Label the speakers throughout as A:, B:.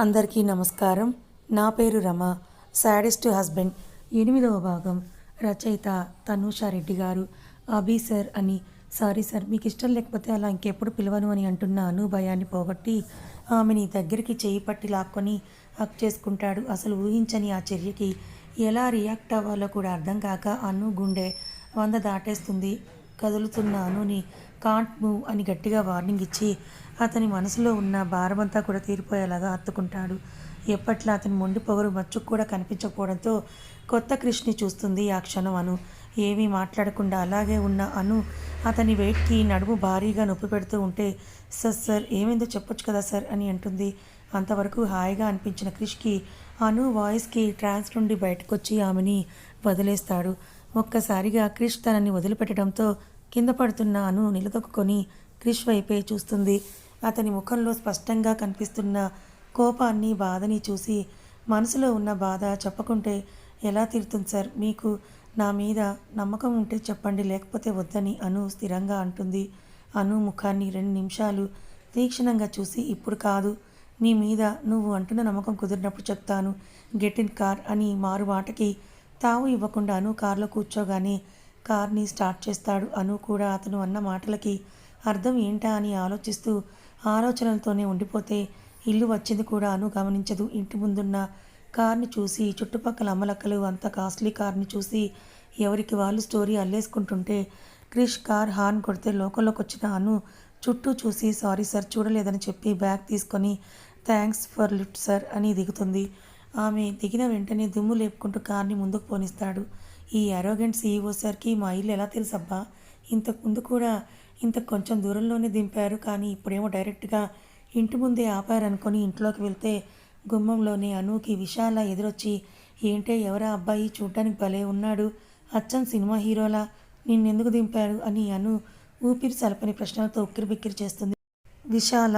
A: అందరికీ నమస్కారం. నా పేరు రమ. Saddest husband. ఎనిమిదవ భాగం. రచయిత తనూషా రెడ్డి గారు. అభి సార్ అని. సారీ సార్ మీకు ఇష్టం లేకపోతే అలా ఇంకెప్పుడు పిలవను అని అంటున్న అను భయాన్ని పోగొట్టి ఆమెని దగ్గరికి చేయి పట్టి లాక్కొని హక్ చేసుకుంటాడు. అసలు ఊహించని ఆ చర్యకి ఎలా రియాక్ట్ అవ్వాలో కూడా అర్థం కాక అను గుండె వంద దాటేస్తుంది. కదులుతున్న అనుని కాంట్ మూవ్ అని గట్టిగా వార్నింగ్ ఇచ్చి అతని మనసులో ఉన్న భారమంతా కూడా తీరిపోయేలాగా హత్తుకుంటాడు ఎప్పట్లా అతని మొండి పొగరు మచ్చుకు కూడా కనిపించకపోవడంతో కొత్త కృష్ణి చూస్తుంది ఆ క్షణం అను. ఏమీ మాట్లాడకుండా అలాగే ఉన్న అను అతని వెయిట్కి నడుము భారీగా నొప్పి పెడుతూ ఉంటే సార్ సార్ ఏమైందో చెప్పొచ్చు కదా సార్ అని అంటుంది. అంతవరకు హాయిగా అనిపించిన క్రిష్కి అను వాయిస్కి ట్రాన్స్ నుండి బయటకొచ్చి ఆమెని వదిలేస్తాడు. ఒక్కసారిగా క్రిష్ తనని వదిలిపెట్టడంతో కింద పడుతున్న అను నిలదొక్కుని క్రిష్ వైపే చూస్తుంది. అతని ముఖంలో స్పష్టంగా కనిపిస్తున్న కోపాన్ని బాధని చూసి మనసులో ఉన్న బాధ చెప్పకుంటే ఎలా తీరుతుంది సార్? మీకు నా మీద నమ్మకం ఉంటే చెప్పండి లేకపోతే వద్దని అను స్థిరంగా అంటుంది. అను ముఖాన్ని రెండు నిమిషాలు తీక్షణంగా చూసి ఇప్పుడు కాదు నీ మీద నువ్వు అంటున్న నమ్మకం కుదిరినప్పుడు చెప్తాను. గెట్ ఇన్ కార్ అని మారు మాటకి తావు ఇవ్వకుండా అను కారులో కూర్చోగానే కార్ని స్టార్ట్ చేస్తాడు అను కూడా అతను అన్న మాటలకి అర్థం ఏంటా అని ఆలోచిస్తూ ఆలోచనలతోనే ఉండిపోతే ఇల్లు వచ్చింది కూడా అను గమనించదు. ఇంటి ముందున్న కార్ని చూసి చుట్టుపక్కల అమ్మలక్కలు అంత కాస్ట్లీ కార్ని చూసి ఎవరికి వాళ్ళు స్టోరీ అల్లేసుకుంటుంటే క్రిష్ కార్ హార్న్ కొడితే లోకల్లోకి వచ్చిన అను చుట్టూ చూసి సారీ సార్ చూడలేదని చెప్పి బ్యాగ్ తీసుకొని థ్యాంక్స్ ఫర్ లిఫ్ట్ సార్ అని దిగుతుంది. ఆమె దిగిన వెంటనే దుమ్ము లేపుకుంటూ కార్ని ముందుకు పోనిస్తాడు. ఈ అరోగెంట్ సీఈఓ సార్కి మా ఇల్లు ఎలా తెలుసబ్బా? ఇంతకు ముందు కూడా ఇంత కొంచెం దూరంలోనే దింపారు. కానీ ఇప్పుడేమో డైరెక్ట్గా ఇంటి ముందే ఆపారనుకొని ఇంట్లోకి వెళ్తే గుమ్మంలోనే అనుకి విశాల ఎదురొచ్చి ఏంటే ఎవరా అబ్బాయి? చూడ్డానికి భలే ఉన్నాడు. అచ్చం సినిమా హీరోలా. నిన్నెందుకు దింపారు? అని అను ఊపిరి సలపని ప్రశ్నలతో ఉక్కిరిబిక్కిరి చేస్తుంది. Vishala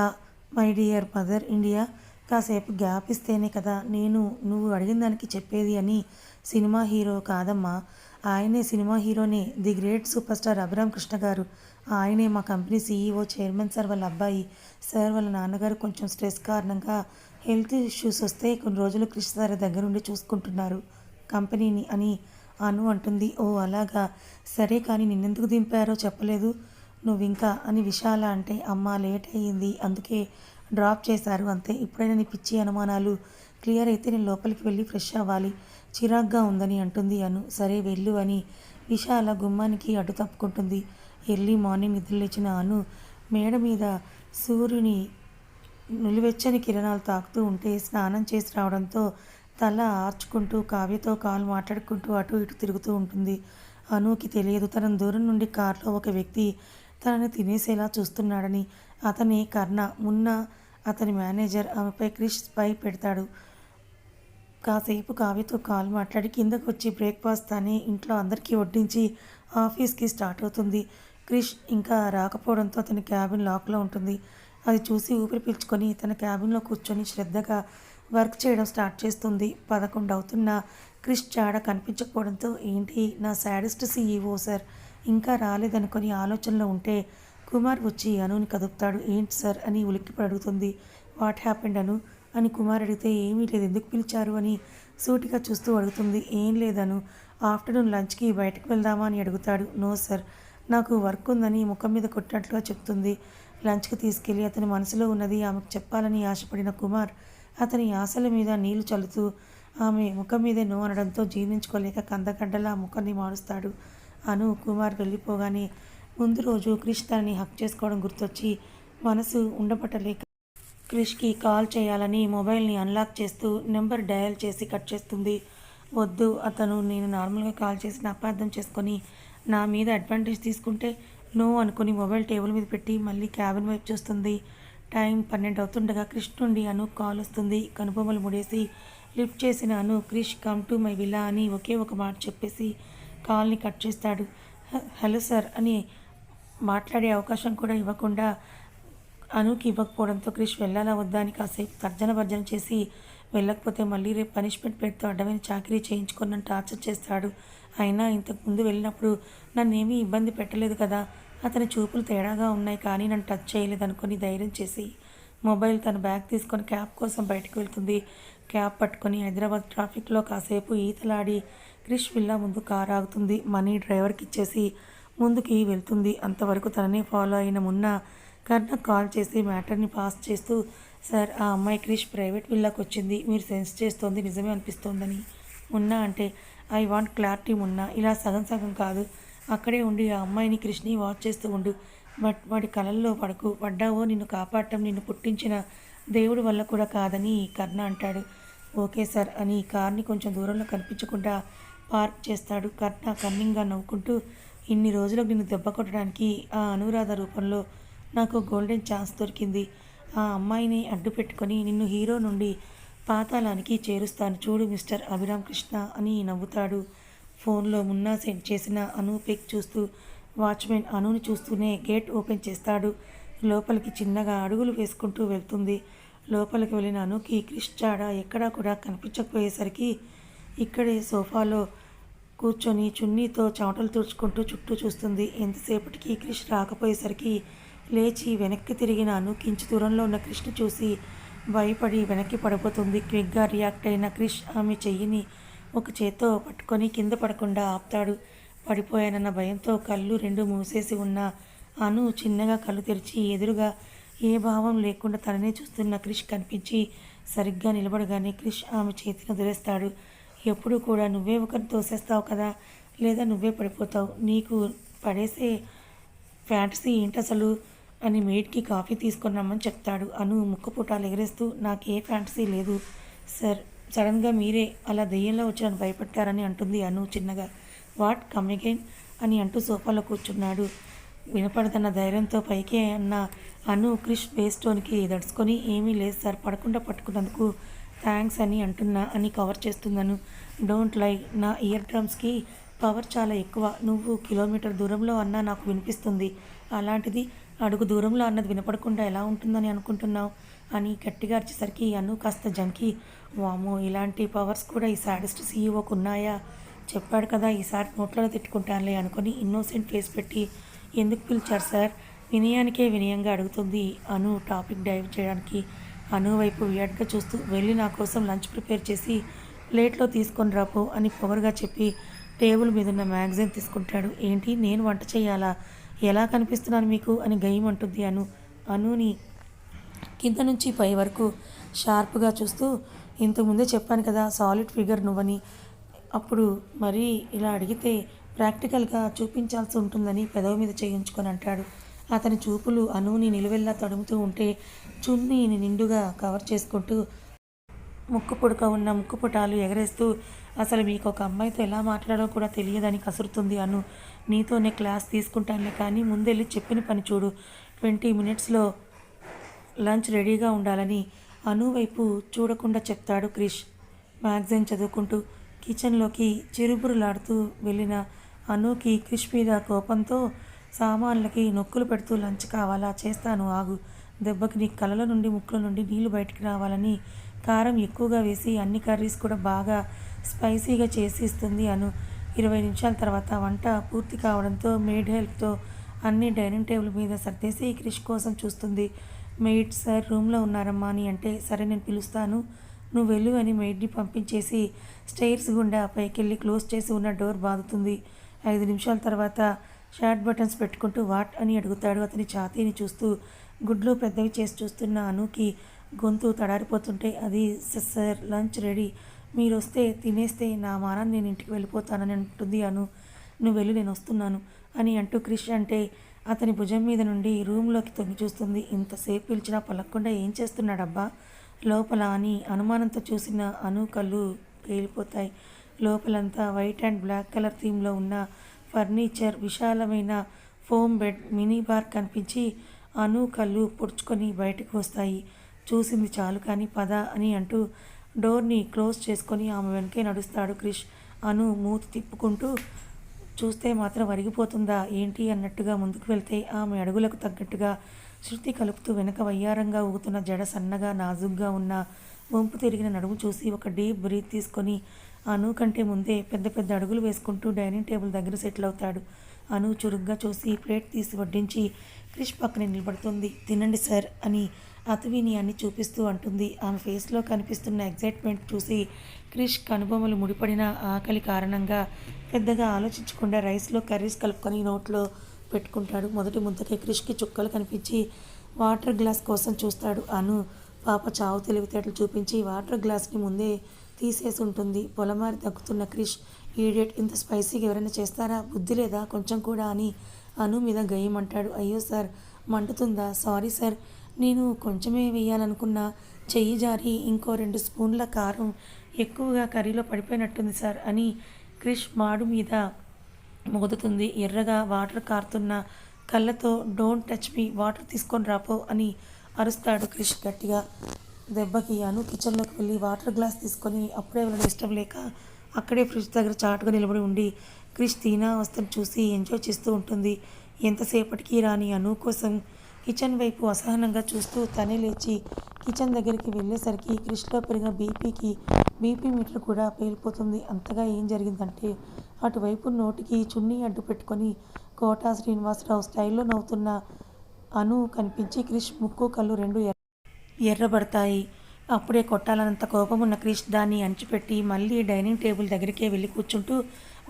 A: my dear mother India కాసేపు గ్యాప్ ఇస్తేనే కదా నేను నువ్వు అడిగిన దానికి చెప్పేది అని సినిమా హీరో కాదమ్మా. ఆయనే సినిమా హీరోనే. The great super star Abhiram Krishna garu. ఆయనే మా కంపెనీ సీఈఓ చైర్మన్ సార్ వాళ్ళ అబ్బాయి. సార్ వాళ్ళ నాన్నగారు కొంచెం స్ట్రెస్ కారణంగా హెల్త్ ఇష్యూస్ వస్తే కొన్ని రోజులు కృష్ణ సార్ దగ్గరుండి చూసుకుంటున్నారు. కంపెనీని అని అను అంటుంది. ఓ అలాగా? సరే కానీ నిన్నెందుకు దింపారో చెప్పలేదు. నువ్వు ఇంకా అని విశాల అంటే అమ్మ లేట్ అయ్యింది. అందుకే డ్రాప్ చేశారు అంతే. ఇప్పుడైనా నీ పిచ్చి అనుమానాలు క్లియర్ అయితే నేను లోపలికి వెళ్ళి ఫ్రెష్ అవ్వాలి. చిరాగ్గా ఉందని అంటుంది అను. సరే వెళ్ళు అని విశాల గుమ్మానికి అడ్డు తప్పుకుంటుంది. ఎర్లీ మార్నింగ్ నిద్రలేచిన అను మేడ మీద సూర్యుని నులివెచ్చని కిరణాలు తాకుతూ ఉంటే స్నానం చేసి రావడంతో తల ఆర్చుకుంటూ కావ్యతో కాలు మాట్లాడుకుంటూ అటు ఇటు తిరుగుతూ ఉంటుంది. అనుకి తెలియదు. తన దూరం నుండి కారులో ఒక వ్యక్తి తనని తినేసేలా చూస్తున్నాడని. అతని కర్ణ. మున్న అతని మేనేజర్. ఆమెపై క్రిష్ పై పెడతాడు. కాసేపు కావ్యతో కాల్ మాట్లాడి కిందకు వచ్చి బ్రేక్ఫాస్ట్ అని ఇంట్లో అందరికీ వడ్డించి ఆఫీస్కి స్టార్ట్ అవుతుంది. క్రిష్ ఇంకా రాకపోవడంతో అతని క్యాబిన్ లాక్లో ఉంటుంది. అది చూసి ఊపిరి పీల్చుకొని తన క్యాబిన్లో కూర్చొని శ్రద్ధగా వర్క్ చేయడం స్టార్ట్ చేస్తుంది. పదకొండు అవుతున్న క్రిష్ చాడ కనిపించకపోవడంతో ఏంటి నా శాడెస్ట్ సీఈఓ సార్? ఇంకా రాలేదనుకొని ఆలోచనలో ఉంటే కుమార్ వచ్చి అనుని కదుపుతాడు. ఏంటి సార్? అని ఉలిక్కిపడి అడుగుతుంది. What happened Anu? అని కుమార్ అడిగితే ఏమీ లేదు ఎందుకు పిలిచారు? అని సూటిగా చూస్తూ అడుగుతుంది. ఏం లేదను ఆఫ్టర్నూన్ లంచ్కి బయటకు వెళ్దామా? అని అడుగుతాడు. నో సార్ నాకు వర్క్ ఉందని ముఖం మీద కొట్టినట్లుగా చెప్తుంది. లంచ్కి తీసుకెళ్ళి అతని మనసులో ఉన్నది ఆమెకు చెప్పాలని ఆశపడిన కుమార్ అతని ఆశల మీద నీళ్ళు చల్లుతూ ఆమె ముఖం మీదే నో అనడంతో జీర్ణించుకోలేక కందగడ్డలా ముఖాన్ని మారుస్తాడు. అను కుమార్ వెళ్ళిపోగానే ముందు రోజు కృష్ణ తనని హక్ చేసుకోవడం గుర్తొచ్చి మనసు ఉండబట్టలేక క్రిష్కి కాల్ చేయాలని మొబైల్ని అన్లాక్ చేస్తూ నెంబర్ డయల్ చేసి కట్ చేస్తుంది. వద్దు అతను నేను నార్మల్గా కాల్ చేసిన అపార్థం చేసుకొని నా మీద అడ్వాంటేజ్ తీసుకుంటే నో అనుకుని మొబైల్ టేబుల్ మీద పెట్టి మళ్ళీ క్యాబిన్ వైపు చూస్తుంది. టైం పన్నెండు అవుతుండగా క్రిష్ నుండి అను కాల్ వస్తుంది. కనుబొమ్మలు ముడేసి లిఫ్ట్ చేసిన Anu Krish come to my villa అని ఒకే ఒక మాట చెప్పేసి కాల్ని కట్ చేస్తాడు. హలో సార్ అని మాట్లాడే అవకాశం కూడా ఇవ్వకుండా అనుకి ఇవ్వకపోవడంతో క్రిష్ వెళ్ళాలా వద్దా అని కాసేపు తర్జన భర్జన చేసి వెళ్ళకపోతే మళ్ళీ రేపు పనిష్మెంట్ పెడితే అడ్డమైన చాకరీ చేయించుకొని టార్చర్ చేస్తాడు. అయినా ఇంతకు ముందు వెళ్ళినప్పుడు నన్నేమీ ఇబ్బంది పెట్టలేదు కదా. అతని చూపులు తేడాగా ఉన్నాయి కానీ నన్ను టచ్ చేయలేదు అనుకుని ధైర్యం చేసి మొబైల్ తన బ్యాగ్ తీసుకొని క్యాబ్ కోసం బయటకు వెళ్తుంది. క్యాబ్ పట్టుకొని హైదరాబాద్ ట్రాఫిక్లో కాసేపు ఈతలాడి క్రిష్ విల్లా ముందు కారు ఆగుతుంది. మనీ డ్రైవర్కి ఇచ్చేసి ముందుకి వెళ్తుంది. అంతవరకు తననే ఫాలో అయిన మున్న కర్ణ కాల్ చేసి మ్యాటర్ని పాస్ చేస్తూ సార్ ఆ అమ్మాయి క్రిష్ ప్రైవేట్ విల్లాకి వచ్చింది. మీరు సెన్స్ చేస్తోంది. నిజమే అనిపిస్తోందని మున్నా అంటే ఐ వాంట్ క్లారిటీ మున్నా. ఇలా సగం సగం కాదు. అక్కడే ఉండి ఆ అమ్మాయిని క్రిష్ని వాచ్ చేస్తూ ఉండు. బట్ వాడి కలల్లో పడకు. పడ్డావో నిన్ను కాపాడటం నిన్ను పుట్టించిన దేవుడి వల్ల కూడా కాదని కర్ణ అంటాడు. ఓకే సార్ అని కార్ని కొంచెం దూరంలో కనిపించకుండా పార్క్ చేస్తాడు. కర్ణ కన్నింగ్గా నవ్వుకుంటూ ఇన్ని రోజులకు నిన్ను దెబ్బ కొట్టడానికి ఆ అనురాధ రూపంలో నాకు గోల్డెన్ ఛాన్స్ దొరికింది. ఆ అమ్మాయిని అడ్డు పెట్టుకొని నిన్ను హీరో నుండి పాతాళానికి చేరుస్తాను చూడు మిస్టర్ అభిరామ్ కృష్ణ అని నవ్వుతాడు. ఫోన్లో మున్నా సెండ్ చేసిన అను పిక్ చూస్తూ వాచ్మెన్ అనుని చూస్తూనే గేట్ ఓపెన్ చేస్తాడు. లోపలికి చిన్నగా అడుగులు వేసుకుంటూ వెళ్తుంది. లోపలికి వెళ్ళిన అనుకి క్రిష్ చాడ ఎక్కడా కూడా కనిపించకపోయేసరికి ఇక్కడే సోఫాలో కూర్చొని చున్నీతో చెమటలు తుడుచుకుంటూ చుట్టూ చూస్తుంది. ఎంతసేపటికి క్రిష్ రాకపోయేసరికి లేచి వెనక్కి తిరిగిన అనుకించి దూరంలో ఉన్న క్రిష్ను చూసి భయపడి వెనక్కి పడిపోతుంది. క్విక్గా రియాక్ట్ అయిన క్రిష్ ఆమె చెయ్యిని ఒక చేత్తో పట్టుకొని కింద పడకుండా ఆపుతాడు. పడిపోయానన్న భయంతో కళ్ళు రెండు మూసేసి ఉన్న అను చిన్నగా కళ్ళు తెరిచి ఎదురుగా ఏ భావం లేకుండా తననే చూస్తున్న క్రిష్ కనిపించి సరిగ్గా నిలబడగానే క్రిష్ ఆమె చేతిని వదిలేస్తాడు. ఎప్పుడు కూడా నువ్వే ఒకరిని తోసేస్తావు కదా? లేదా నువ్వే పడిపోతావు? నీకు పడేసే ఫ్యాంటసీ ఏంటి అసలు? అని మేడ్కి కాఫీ తీసుకొని రమ్మని చెప్తాడు. అను ముక్కు పుటాలు ఎగరేస్తూ నాకు ఏ ఫ్యాంటసీ లేదు సార్. సడన్గా మీరే అలా దెయ్యంలో వచ్చాను భయపెట్టారని అంటుంది అను చిన్నగా. వాట్? Come again? అని అంటూ సోఫాలో కూర్చున్నాడు. వినపడదన్న ధైర్యంతో పైకే అన్న అను క్రిష్ బేస్టోన్కి దడుచుకొని ఏమీ లేదు సార్ పడకుండా పట్టుకున్నందుకు థ్యాంక్స్ అని అంటున్నా అని కవర్ చేస్తున్నాను డోంట్ లై నా ఇయర్ డ్రమ్స్కి పవర్ చాలా ఎక్కువ. నువ్వు కిలోమీటర్ దూరంలో అన్నా నాకు వినిపిస్తుంది. అలాంటిది అడుగు దూరంలో అన్నది వినపడకుండా ఎలా ఉంటుందని అనుకుంటున్నావు? అని గట్టిగా అరిచేసరికి అను కాస్త జంకి వామో ఇలాంటి పవర్స్ కూడా ఈ సాడెస్ట్ సీఈఓకు ఉన్నాయా? చెప్పాడు కదా ఈసారి నోట్లలో తిట్టుకుంటానులే అనుకుని ఇన్నోసెంట్ ఫేస్ పెట్టి ఎందుకు పిలిచారు సార్? వినయానికే వినయంగా అడుగుతుంది అను టాపిక్ డైవ్ చేయడానికి. అను వైపు వియడ్గా చూస్తూ వెళ్ళి నా కోసం లంచ్ ప్రిపేర్ చేసి ప్లేట్లో తీసుకొని రాపో అని పొగరుగా చెప్పి టేబుల్ మీద ఉన్న మ్యాగజైన్ తీసుకుంటాడు. ఏంటి? నేను వంట చేయాలా? ఎలా కనిపిస్తున్నాను మీకు అని గయ్యమంటుంది అను అనుని కింద నుంచి పై వరకు షార్ప్గా చూస్తూ ఇంతకుముందే చెప్పాను కదా సాలిడ్ ఫిగర్ నువ్వని. అప్పుడు మరీ ఇలా అడిగితే ప్రాక్టికల్గా చూపించాల్సి ఉంటుందని పెదవి మీద చేయించుకొని అంటాడు. అతని చూపులు అనుని నిలువెల్లా తడుముతూ ఉంటే చున్నీని నిండుగా కవర్ చేసుకుంటూ ముక్కు పుడక ఉన్న ముక్కు పుటాలు ఎగరేస్తూ అసలు మీకు ఒక అమ్మాయితో ఎలా మాట్లాడాలో కూడా తెలియదని కసురుతుంది అను. నీతోనే క్లాస్ తీసుకుంటానులే కానీ ముందెళ్ళి చెప్పిన పని చూడు. ట్వంటీ మినిట్స్లో లంచ్ రెడీగా ఉండాలని అను వైపు చూడకుండా చెప్తాడు క్రిష్. మ్యాగజైన్ చదువుకుంటూ కిచెన్లోకి చిరుబురులాడుతూ వెళ్ళిన అనుకి క్రిష్ మీద కోపంతో సామాన్లకి నొక్కులు పెడుతూ లంచ్ కావాలా చేస్తాను ఆగు. దెబ్బకి నీ కళ్ళ నుండి ముక్కుల నుండి నీళ్ళు బయటికి రావాలని కారం ఎక్కువగా వేసి అన్ని కర్రీస్ కూడా బాగా స్పైసీగా చేసి ఇస్తుంది అను. ఇరవై నిమిషాల తర్వాత వంట పూర్తి కావడంతో మేడ్ హెల్ప్తో అన్ని డైనింగ్ టేబుల్ మీద సర్దేసి క్రిష్ కోసం చూస్తుంది. మెయిడ్ సార్ రూమ్లో ఉన్నారమ్మా అని అంటే సరే నేను పిలుస్తాను. నువ్వు వెళ్ళు అని మెయిడ్ని పంపించేసి స్టైర్స్ గుండా పైకెళ్ళి క్లోజ్ చేసి ఉన్న డోర్ బాదుతుంది. ఐదు నిమిషాల తర్వాత షార్ట్ బటన్స్ పెట్టుకుంటూ వాట్ అని అడుగుతాడు అతని ఛాతీని చూస్తూ. గుడ్లు పెద్దవి చేసి చూస్తున్న అనుకి గొంతు తడారిపోతుంటే అది "స- సార్ లంచ్ రెడీ. మీరు వస్తే తినేస్తే నా మానం నేను ఇంటికి వెళ్ళిపోతానని అంటుంది అను. నువ్వు వెళ్ళి నేను వస్తున్నాను అని అంటూ క్రిష్ అంటే అతని భుజం మీద నుండి రూమ్లోకి తొంగి చూస్తుంది. ఇంతసేపు పిలిచినా పలక్కుండా ఏం చేస్తున్నాడబ్బా? లోపల అని అనుమానంతో చూసిన అను కళ్ళు పేలిపోతాయి. లోపలంతా వైట్ అండ్ బ్లాక్ కలర్ థీమ్లో ఉన్న ఫర్నిచర్ విశాలమైన ఫోమ్ బెడ్ మినీ బార్ కనిపించి అను కళ్ళు పొడుచుకొని బయటకు వస్తాయి. చూసింది చాలు కానీ పద అని అంటూ డోర్ని క్లోజ్ చేసుకొని ఆమె వెనకే నడుస్తాడు క్రిష్. అను మూతి తిప్పుకుంటూ చూస్తే మాత్రం వరిగిపోతుందా ఏంటి? అన్నట్టుగా ముందుకు వెళ్తే ఆమె అడుగులకు తగ్గట్టుగా శృతి కలుపుతూ వెనక వయ్యారంగా ఊగుతున్న జడ సన్నగా నాజుగ్గా ఉన్న వంపు తిరిగిన నడుము చూసి ఒక డీప్ బ్రీత్ తీసుకొని అను కంటే ముందే పెద్ద పెద్ద అడుగులు వేసుకుంటూ డైనింగ్ టేబుల్ దగ్గర సెటిల్ అవుతాడు. అను చురుగ్గా చూసి ప్లేట్ తీసి వడ్డించి క్రిష్ పక్కనే నిలబడుతుంది. తినండి సార్ అని అతవిని అని చూపిస్తూ అంటుంది. ఆమె ఫేస్లో కనిపిస్తున్న ఎగ్జైట్మెంట్ చూసి క్రిష్ కనుబొమ్మలు ముడిపడిన ఆకలి కారణంగా పెద్దగా ఆలోచించకుండా రైస్లో కర్రీస్ కలుపుకొని నోట్లో పెట్టుకుంటాడు. మొదటి ముద్దకి క్రిష్కి చుక్కలు కనిపించి వాటర్ గ్లాస్ కోసం చూస్తాడు. అను పాప చావు తెలివితేటలు చూపించి వాటర్ గ్లాస్ని ముందే తీసేసి ఉంటుంది. పొలమారి తగ్గుతున్న క్రిష్ ఈడియట్ ఇంత స్పైసీగా ఎవరైనా చేస్తారా? బుద్ధి లేదా? కొంచెం కూడా అని అను మీద గయ్యమంటాడు. అయ్యో సార్ మండుతుందా? సారీ సార్ నేను కొంచెమే వేయాలనుకున్నా చెయ్యి జారి ఇంకో రెండు స్పూన్ల కారం ఎక్కువగా కర్రీలో పడిపోయినట్టుంది సార్ అని క్రిష్ మాడు మీద మోదుతుంది ఎర్రగా వాటర్ కారుతున్న కళ్ళతో డోంట్ టచ్ మీ వాటర్ తీసుకొని రాపో అని అరుస్తాడు క్రిష్ గట్టిగా. దెబ్బకి అను కిచెన్లోకి వెళ్ళి వాటర్ గ్లాస్ తీసుకొని అప్పుడే వెళ్ళడం ఇష్టం లేక అక్కడే ఫ్రిడ్జ్ దగ్గర చాటుగా నిలబడి ఉండి క్రిష్ తీనా వస్త్రం చూసి ఎంజాయ్ చేస్తూ ఉంటుంది. ఎంతసేపటికి రాని అను కోసం కిచెన్ వైపు అసహనంగా చూస్తూ తనే లేచి కిచెన్ దగ్గరికి వెళ్ళేసరికి క్రిష్లో పెరిగిన బీపీకి బీపీ మీటర్ కూడా పేలిపోతుంది. అంతగా ఏం జరిగిందంటే అటువైపు నోటికి చున్నీ అడ్డు పెట్టుకొని కోటా శ్రీనివాసరావు స్టైల్లో నవ్వుతున్న అను కనిపించి క్రిష్ ముక్కు కళ్ళు రెండు ఎర్ర ఎర్రబడతాయి. అప్పుడే కొట్టాలన్నంత కోపం ఉన్న క్రిష్ దాన్ని అంచుపెట్టి మళ్ళీ డైనింగ్ టేబుల్ దగ్గరికే వెళ్ళి కూర్చుంటూ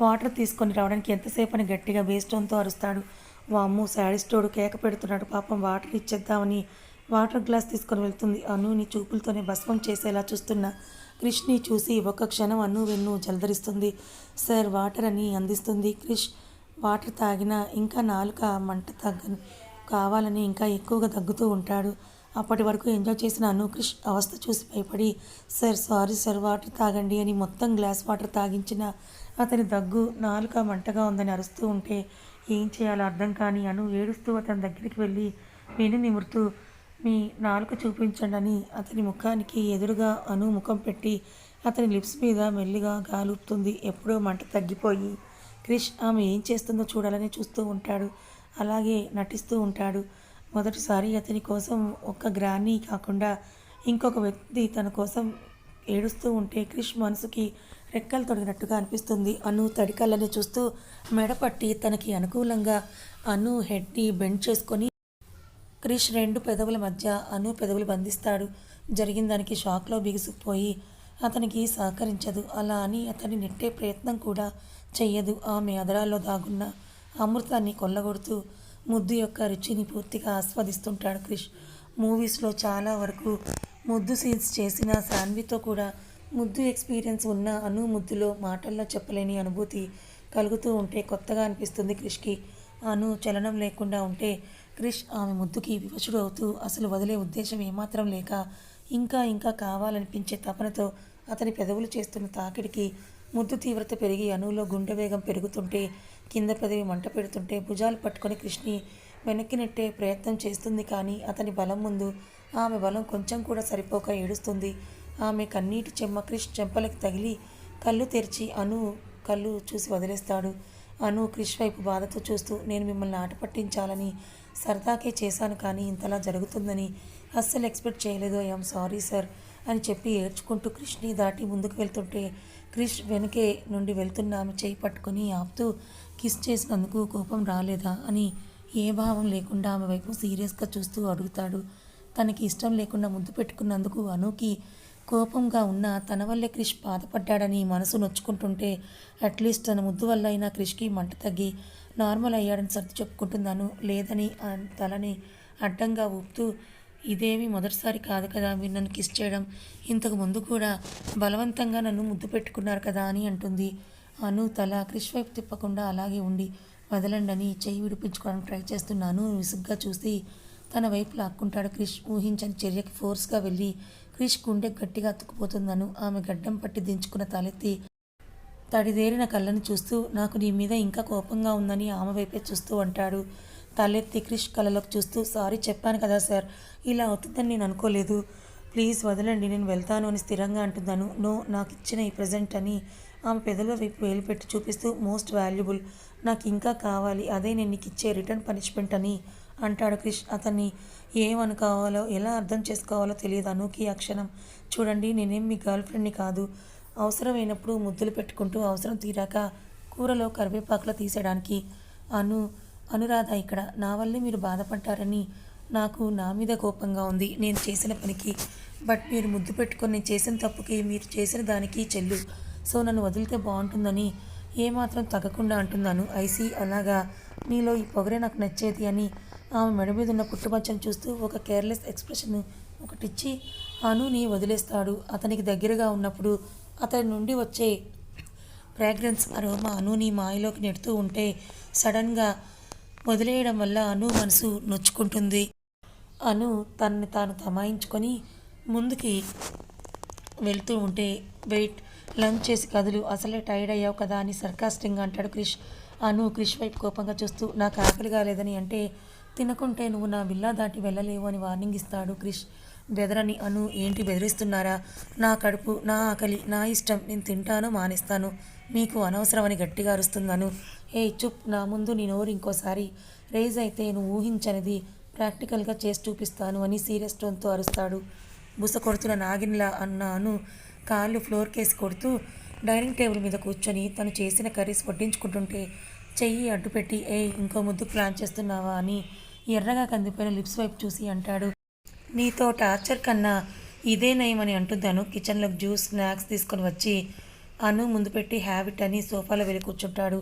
A: వాటర్ తీసుకొని రావడానికి ఎంతసేపు అని గట్టిగా బేస్టోన్తో అరుస్తాడు. వామ్ము శాడిస్టోడు కేక పెడుతున్నాడు. పాపం వాటర్ ఇచ్చేద్దామని వాటర్ గ్లాస్ తీసుకొని వెళ్తుంది. అనుని చూపులతోనే భస్మం చేసేలా చూస్తున్న క్రిష్ని చూసి ఒక క్షణం అను వెన్ను జలధరిస్తుంది. సార్ వాటర్ అని అందిస్తుంది. క్రిష్ వాటర్ తాగినా ఇంకా నాలుక మంట తగ్గ కావాలని ఇంకా ఎక్కువగా తగ్గుతూ ఉంటాడు. అప్పటి వరకు ఎంజాయ్ చేసిన అను క్రిష్ అవస్థ చూసి భయపడి సార్ సారీ సార్ వాటర్ తాగండి అని మొత్తం గ్లాస్ వాటర్ తాగించిన అతని దగ్గు నాలుక మంటగా ఉందని అరుస్తూ ఉంటే ఏం చేయాలో అర్థం కాని అను ఏడుస్తూ అతని దగ్గరికి వెళ్ళి వెను నిమురుతూ మీ నాలుక చూపించండి అని అతని ముఖానికి ఎదురుగా అను ముఖం పెట్టి అతని లిప్స్ మీద మెల్లిగా గాలుపుతుంది. ఎప్పుడో మంట తగ్గిపోయి క్రిష్ ఆమె ఏం చేస్తుందో చూడాలని చూస్తూ ఉంటాడు. అలాగే నటిస్తూ ఉంటాడు. మొదటిసారి అతని కోసం ఒక్క గ్రాని కాకుండా ఇంకొక వ్యక్తి తన కోసం ఏడుస్తూ ఉంటే క్రిష్ మనసుకి రెక్కలు తొడిగినట్టుగా అనిపిస్తుంది. అను తడికళ్ళని చూస్తూ మెడపట్టి తనకి అనుకూలంగా అను హెడ్ని బెండ్ చేసుకొని క్రిష్ రెండు పెదవుల మధ్య అను పెదవులు బంధిస్తాడు. జరిగిన దానికి షాక్లో బిగుసుకుపోయి అతనికి సహకరించదు. అలా అని అతని నెట్టే ప్రయత్నం కూడా చెయ్యదు. ఆమె అదరాల్లో దాగున్న అమృతాన్ని కొల్లగొడుతూ ముద్దు యొక్క రుచిని పూర్తిగా ఆస్వాదిస్తుంటాడు క్రిష్. మూవీస్లో చాలా వరకు ముద్దు సీన్స్ చేసిన శాన్వితో కూడా ముద్దు ఎక్స్పీరియన్స్ ఉన్న అను ముద్దులో మాటల్లో చెప్పలేని అనుభూతి కలుగుతూ ఉంటే కొత్తగా అనిపిస్తుంది క్రిష్కి. అను చలనం లేకుండా ఉంటే క్రిష్ ఆమె ముద్దుకి వివశుడు అవుతూ అసలు వదిలే ఉద్దేశం ఏమాత్రం లేక ఇంకా ఇంకా కావాలనిపించే తపనతో అతని పెదవులు చేస్తున్న తాకిడికి ముద్దు తీవ్రత పెరిగి అణువులో గుండె వేగం పెరుగుతుంటే కింద పెదవి మంట పెడుతుంటే భుజాలు పట్టుకొని కృష్ణి వెనక్కి నెట్టే ప్రయత్నం చేస్తుంది కానీ అతని బలం ముందు ఆమె బలం కొంచెం కూడా సరిపోక ఏడుస్తుంది. ఆమె కన్నీటి చెమ్మ క్రిష్ చెంపలకి తగిలి కళ్ళు తెరిచి అను కళ్ళు చూసి వదిలేస్తాడు. అను క్రిష్ వైపు బాధతో చూస్తూ నేను మిమ్మల్ని ఆట పట్టించాలని సరదాకే చేశాను కానీ ఇంతలా జరుగుతుందని అస్సలు ఎక్స్పెక్ట్ చేయలేదు. ఐఎమ్ సారీ సార్ అని చెప్పి ఏడ్చుకుంటూ క్రిష్ని దాటి ముందుకు వెళ్తుంటే క్రిష్ వెనకే నుండి వెళ్తున్న ఆమె చేయి పట్టుకుని ఆపుతూ కిస్ చేసినందుకు కోపం రాలేదా అని ఏ భావం లేకుండా ఆమె వైపు సీరియస్గా చూస్తూ అడుగుతాడు. తనకి ఇష్టం లేకుండా ముద్దు పెట్టుకున్నందుకు అనుకి కోపంగా ఉన్న తన వల్లే క్రిష్ బాధపడ్డాడని మనసు నొచ్చుకుంటుంటే అట్లీస్ట్ తన ముద్దు వల్ల అయినా క్రిష్కి మంట తగ్గి నార్మల్ అయ్యాడని సర్ది చెప్పుకుంటున్నాను లేదని తలని అడ్డంగా ఊపుతూ ఇదేమీ మొదటిసారి కాదు కదా మీరు నన్ను కిస్ చేయడం. ఇంతకు ముందు కూడా బలవంతంగా నన్ను ముద్దు పెట్టుకున్నారు కదా అని అంటుంది. అను తల క్రిష్ వైపు తిప్పకుండా అలాగే ఉండి వదలండి అని చెయ్యి విడిపించుకోవడానికి ట్రై చేస్తున్నాను విసుగ్గా చూసి తన వైపు లాక్కుంటాడు క్రిష్ ఊహించని చర్యకి ఫోర్స్గా వెళ్ళి క్రిష్ గుండె గట్టిగా అతుక్కుపోతుందను. ఆమె గడ్డం పట్టి దించుకున్న తలెత్తి తడిదేరిన కళ్ళని చూస్తూ నాకు నీ మీద ఇంకా కోపంగా ఉందని ఆమె వైపే చూస్తూ అంటాడు తలెత్తి క్రిష్ కళ్ళలోకి చూస్తూ సారీ చెప్పాను కదా సార్ ఇలా అవుతుందని నేను అనుకోలేదు. ప్లీజ్ వదలండి నేను వెళ్తాను అని స్థిరంగా అంటున్నాను నో నాకు ఇచ్చిన ఈ ప్రజెంట్ అని ఆమె పెదల వైపు వేలు పెట్టి చూపిస్తూ మోస్ట్ వాల్యుబుల్. నాకు ఇంకా కావాలి. అదే నేను నీకు ఇచ్చే రిటర్న్ పనిష్మెంట్ అని అంటాడు క్రిష్. అతన్ని ఏమనుకోవాలో ఎలా అర్థం చేసుకోవాలో తెలియదు అనుకి ఆ క్షణం. చూడండి నేనేం మీ గర్ల్ ఫ్రెండ్ని కాదు. అవసరమైనప్పుడు ముద్దులు పెట్టుకుంటూ అవసరం తీరాక కూరలో కరివేపాకులో తీసేయడానికి. అను అనురాధ ఇక్కడ. నా వల్లే మీరు బాధపడ్డారని నాకు నా మీద కోపంగా ఉంది. నేను చేసిన పనికి. బట్ మీరు ముద్దు పెట్టుకొని నేను చేసిన తప్పుకి మీరు చేసిన దానికి చెల్లు. సో నన్ను వదిలితే బాగుంటుందని ఏమాత్రం తగ్గకుండా అంటున్నాను. ఐసీ అలాగా. నీలో ఈ పొగరే నాకు నచ్చేది అని ఆమె మెడ మీద ఉన్న పుట్టుమచ్చను చూస్తూ ఒక కేర్లెస్ ఎక్స్ప్రెషన్ ఒకటిచ్చి అనుని వదిలేస్తాడు. అతనికి దగ్గరగా ఉన్నప్పుడు అతని నుండి వచ్చే ఫ్రాగ్రెన్స్ అరోమా అనుని మాయలోకి నెడుతూ ఉంటే సడన్గా వదిలేయడం వల్ల అను మనసు నొచ్చుకుంటుంది. అను తనని తాను తమాయించుకొని ముందుకి వెళ్తూ ఉంటే వెయిట్ లంచ్ చేసి కదులు. అసలే టైర్డ్ అయ్యావు కదా అని సర్కాస్టింగ్ అంటాడు క్రిష్. అను క్రిష్ వైపు కోపంగా చూస్తూ నాకు ఆకలిగా లేదని అంటే తినకుంటే నువ్వు నా విల్లా దాటి వెళ్ళలేవు అని వార్నింగ్ ఇస్తాడు క్రిష్. బెదరని అను ఏంటి బెదిరిస్తున్నారా? నా కడుపు నా ఆకలి నా ఇష్టం నేను తింటాను మానేస్తాను. మీకు అనవసరమని గట్టిగా అరుస్తున్నాను ఏ చుప్ నా ముందు నీ నోరు ఇంకోసారి. రేజ్ అయితే నువ్వు ఊహించనిది ప్రాక్టికల్గా చేసి చూపిస్తాను అని సీరియస్ టోన్తో అరుస్తాడు. బుస కొడుతున్న నాగిన్లా అన్నాను కాళ్ళు ఫ్లోర్ కేసి కొడుతూ డైనింగ్ టేబుల్ మీద కూర్చొని తను చేసిన కర్రీస్ వడ్డించుకుంటుంటే చెయ్యి అడ్డుపెట్టి ఏ ఇంకో ముద్దు ప్లాన్ చేస్తున్నావా? అని ఎర్రగా కందిపోయిన లిప్స్ వైపు చూసి అంటాడు. నీతో టార్చర్ కన్నా ఇదే నయమని అంటున్నాను కిచెన్లోకి జ్యూస్ స్నాక్స్ తీసుకొని వచ్చి అను ముందు పెట్టి హ్యాబిట్ అని సోఫాలో వెళ్ళి కూర్చుంటాడు.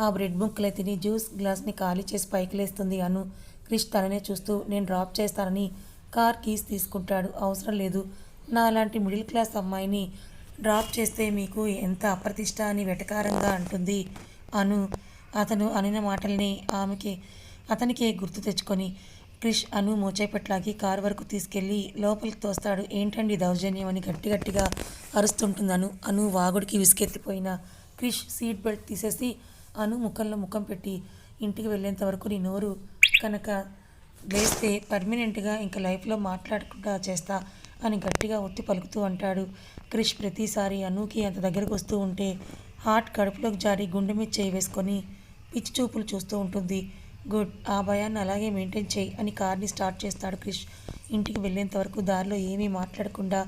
A: ఆ బ్రెడ్ ముక్కలే తిని జ్యూస్ గ్లాస్ని ఖాళీ చేసి పైకి లేస్తుంది అను. క్రిష్ తననే చూస్తూ నేను డ్రాప్ చేస్తానని కార్ కీస్ తీసుకుంటాడు. అవసరం లేదు. నా లాంటి మిడిల్ క్లాస్ అమ్మాయిని డ్రాప్ చేస్తే మీకు ఎంత అప్రతిష్ట అని వెటకారంగా అంటుంది అను. అతను అనిన మాటల్ని ఆమెకి అతనికి గుర్తు తెచ్చుకొని క్రిష్ అను మోచేపట్లాగి కారు వరకు తీసుకెళ్ళి లోపలికి తోస్తాడు. ఏంటండి దౌర్జన్యం అని గట్టి గట్టిగా అరుస్తుంటుందను. అను వాగుడికి విసుకెత్తిపోయిన క్రిష్ సీట్ బెల్ట్ తీసేసి అను ముఖంలో ముఖం పెట్టి ఇంటికి వెళ్ళేంత వరకు నీ నోరు కనుక లేస్తే పర్మనెంట్గా ఇంక లైఫ్లో మాట్లాడకుండా చేస్తా అని గట్టిగా ఒత్తి పలుకుతూ అంటాడు. క్రిష్ ప్రతిసారి అనుకి అంత దగ్గరకు వస్తూ ఉంటే హార్ట్ కడుపులోకి జారి గుండె మీద చేయి వేసుకొని పిచ్చి చూపులు చూస్తూ ఉంటుంది. గుడ్. ఆ భయాన్ని అలాగే మెయింటైన్ చేయి అని కార్ని స్టార్ట్ చేస్తాడు క్రిష్. ఇంటికి వెళ్ళేంత వరకు దారిలో ఏమీ మాట్లాడకుండా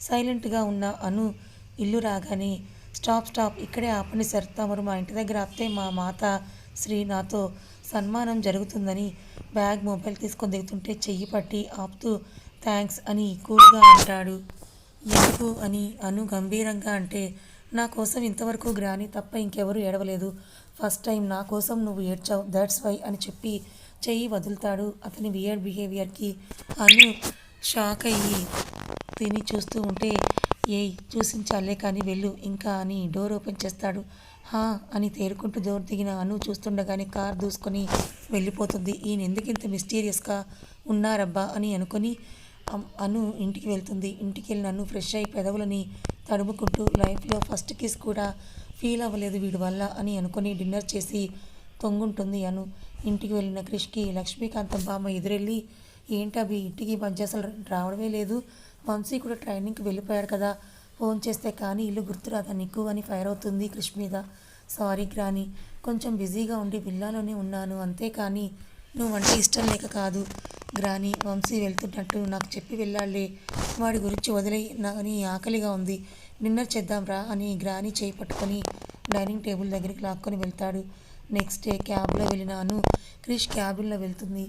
A: సైలెంట్గా ఉన్న అను ఇల్లు రాగానే స్టాప్ స్టాప్ ఇక్కడే ఆపండి సార్. తమరు మా ఇంటి దగ్గర ఆపితే మా మాత శ్రీ నాతో సన్మానం జరుగుతుందని బ్యాగ్ మొబైల్ తీసుకొని దిగుతుంటే చెయ్యి పట్టి ఆపుతూ థ్యాంక్స్ అని కూల్గా అంటాడు. ఎందుకు? అని అను గంభీరంగా అంటే నా కోసం ఇంతవరకు గ్రాని తప్ప ఇంకెవరూ ఏడవలేదు. ఫస్ట్ టైం నా కోసం నువ్వు ఏడ్చావు దాట్స్ వై అని చెప్పి చెయ్యి వదులుతాడు. అతని వియర్ బిహేవియర్కి అను షాక్ అయ్యి తిని చూస్తూ ఉంటే ఏయ్ చూసించాలే కానీ వెళ్ళు ఇంకా అని డోర్ ఓపెన్ చేస్తాడు. హా అని తేరుకుంటూ డోర్ దిగిన అను చూస్తుండగానే కార్ దూసుకొని వెళ్ళిపోతుంది. ఈయన ఎందుకు ఇంత మిస్టీరియస్గా ఉన్నారబ్బా అని అనుకొని అను ఇంటికి వెళ్తుంది. ఇంటికి వెళ్ళిన అను ఫ్రెష్ అయి పెదవులని తడుముకుంటూ లైఫ్లో ఫస్ట్ కిస్ కూడా ఫీల్ అవ్వలేదు వీడి వల్ల అని అనుకుని డిన్నర్ చేసి తొంగుంటుంది అను. ఇంటికి వెళ్ళిన క్రిష్కి లక్ష్మీకాంతం బామ్మ ఎదురెళ్ళి ఏంటి అవి ఇంటికి మధ్య అసలు రావడమే లేదు. వంశీ కూడా ట్రైనింగ్కి వెళ్ళిపోయాడు కదా. ఫోన్ చేస్తే కానీ ఇల్లు గుర్తురాదా నీకు? అని ఫైర్ అవుతుంది క్రిష్ మీద. సారీ గ్రాని కొంచెం బిజీగా ఉండి విల్లాలోనే ఉన్నాను. అంతే కానీ నువ్వంటే ఇష్టం లేక కాదు. గ్రాని వంశీ వెళ్తున్నట్టు నాకు చెప్పి వెళ్ళాలే వాడి గురించి వదిలే నాని ఆకలిగా ఉంది. డిన్నర్ చేద్దాంరా అని గ్రాని చేయి పట్టుకొని డైనింగ్ టేబుల్ దగ్గరికి లాక్కొని వెళ్తాడు. నెక్స్ట్ డే క్యాబ్లో వెళ్ళినాను. క్రిష్ క్యాబిన్లో వెళ్తుంది.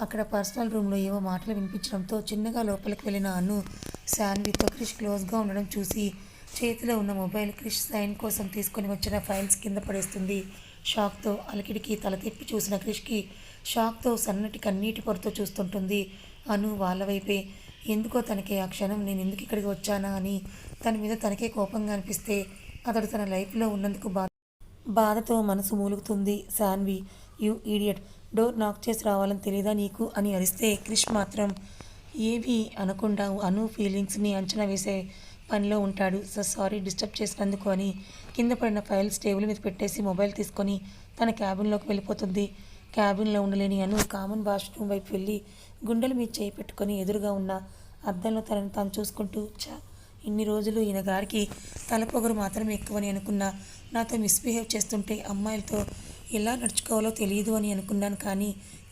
A: అక్కడ పర్సనల్ రూమ్లో ఏవో మాటలు వినిపించడంతో చిన్నగా లోపలికి వెళ్ళిన అను శాన్వితో క్రిష్ క్లోజ్గా ఉండడం చూసి చేతిలో ఉన్న మొబైల్ క్రిష్ సైన్ కోసం తీసుకొని వచ్చిన ఫైల్స్ కింద పడేస్తుంది. షాక్తో అలికిడికి తల తిప్పి చూసిన క్రిష్కి షాక్తో సన్నటి కన్నీటి పొరతో చూస్తుంటుంది. అను వాళ్ళ వైపే ఎందుకో తనకి ఆ క్షణం? నేను ఎందుకు ఇక్కడికి వచ్చానా? అని తన మీద తనకే కోపంగా అనిపిస్తే అతడు తన లైఫ్లో ఉన్నందుకు బాధ బాధతో మనసు మూలుగుతుంది. Shanvi you idiot door knock చేసి రావాలని తెలియదా నీకు? అని అరిస్తే క్రిష్ మాత్రం ఏవి అనకుండా అను ఫీలింగ్స్ని అంచనా వేసే పనిలో ఉంటాడు. సో సారీ డిస్టర్బ్ చేసినందుకు అని కింద పడిన ఫైల్స్ టేబుల్ మీద పెట్టేసి మొబైల్ తీసుకొని తన క్యాబిన్లోకి వెళ్ళిపోతుంది. క్యాబిన్లో ఉండలేని అను కామన్ వాష్రూమ్ వైపు వెళ్ళి గుండెలు మీద చేయి పెట్టుకొని ఎదురుగా ఉన్న అద్దంలో తనని తాను చూసుకుంటూ చా ఇన్ని రోజులు ఈయన గారికి తలపొగరు మాత్రమే ఎక్కువని అనుకున్నా. నాతో మిస్బిహేవ్ చేస్తుంటే అమ్మాయిలతో ఎలా నడుచుకోవాలో తెలియదు అని అనుకున్నాను కానీ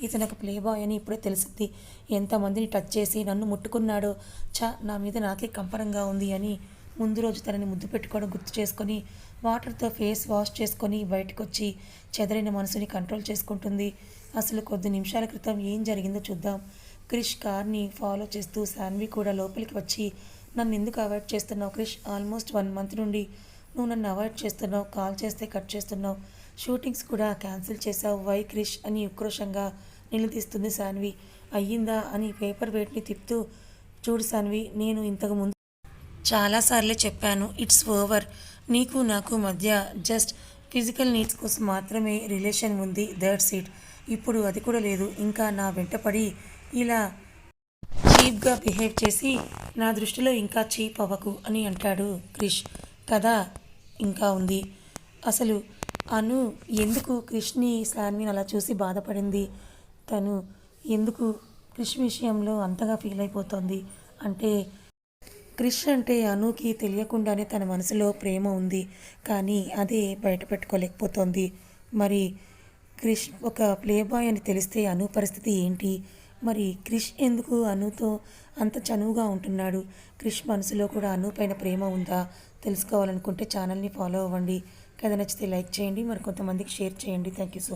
A: ఇతను ఒక ప్లే బాయ్ అని ఇప్పుడే తెలిసింది. ఎంతమందిని టచ్ చేసి నన్ను ముట్టుకున్నాడో చా నా మీద నాకే కంపరంగా ఉంది అని ముందు రోజు తనని ముద్దు పెట్టుకోవడం గుర్తు చేసుకొని వాటర్తో ఫేస్ వాష్ చేసుకొని బయటకు వచ్చి చెదరైన మనసుని కంట్రోల్ చేసుకుంటుంది. అసలు కొద్ది నిమిషాల క్రితం ఏం జరిగిందో చూద్దాం. క్రిష్ కార్ని ఫాలో చేస్తూ శాన్వి కూడా లోపలికి వచ్చి నన్ను ఎందుకు అవాయిడ్ చేస్తున్నావు క్రిష్? ఆల్మోస్ట్ వన్ మంత్ నుండి నువ్వు నన్ను అవాయిడ్ చేస్తున్నావు కాల్ చేస్తే కట్ చేస్తున్నావు. షూటింగ్స్ కూడా క్యాన్సిల్ చేసావు వై క్రిష్ అని ఉక్రోషంగా నిలదీస్తుంది సాన్వి అయ్యిందా అని పేపర్ వెయిట్ని తిప్పుతూ చూడు సాన్వి నేను ఇంతకు ముందు చాలాసార్లు చెప్పాను ఇట్స్ ఓవర్. నీకు నాకు మధ్య జస్ట్ ఫిజికల్ నీడ్స్ కోసం మాత్రమే రిలేషన్ ఉంది దట్స్ ఇట్. ఇప్పుడు అది కూడా లేదు. ఇంకా నా వెంటపడి ఇలా చీప్గా బిహేవ్ చేసి నా దృష్టిలో ఇంకా చీప్ అవ్వకు అని అంటాడు క్రిష్. కథ ఇంకా ఉంది. అసలు అను ఎందుకు క్రిష్ని సార్ని అలా చూసి బాధపడింది? తను ఎందుకు క్రిష్ విషయంలో అంతగా ఫీల్ అయిపోతుంది? అంటే క్రిష్ అంటే అనుకి తెలియకుండానే తన మనసులో ప్రేమ ఉంది. కానీ అదే బయట పెట్టుకోలేకపోతోంది మరి క్రిష్ ఒక ప్లేబాయ్ అని తెలిస్తే అను పరిస్థితి ఏంటి? మరి క్రిష్ ఎందుకు అనుతో అంత చనువుగా ఉంటున్నాడు? క్రిష్ మనసులో కూడా అను పైన ప్రేమ ఉందా? తెలుసుకోవాలనుకుంటే ఛానల్ని ఫాలో అవ్వండి. కథ నచ్చితే లైక్ చేయండి. మరి కొంతమందికి షేర్ చేయండి. Thank you so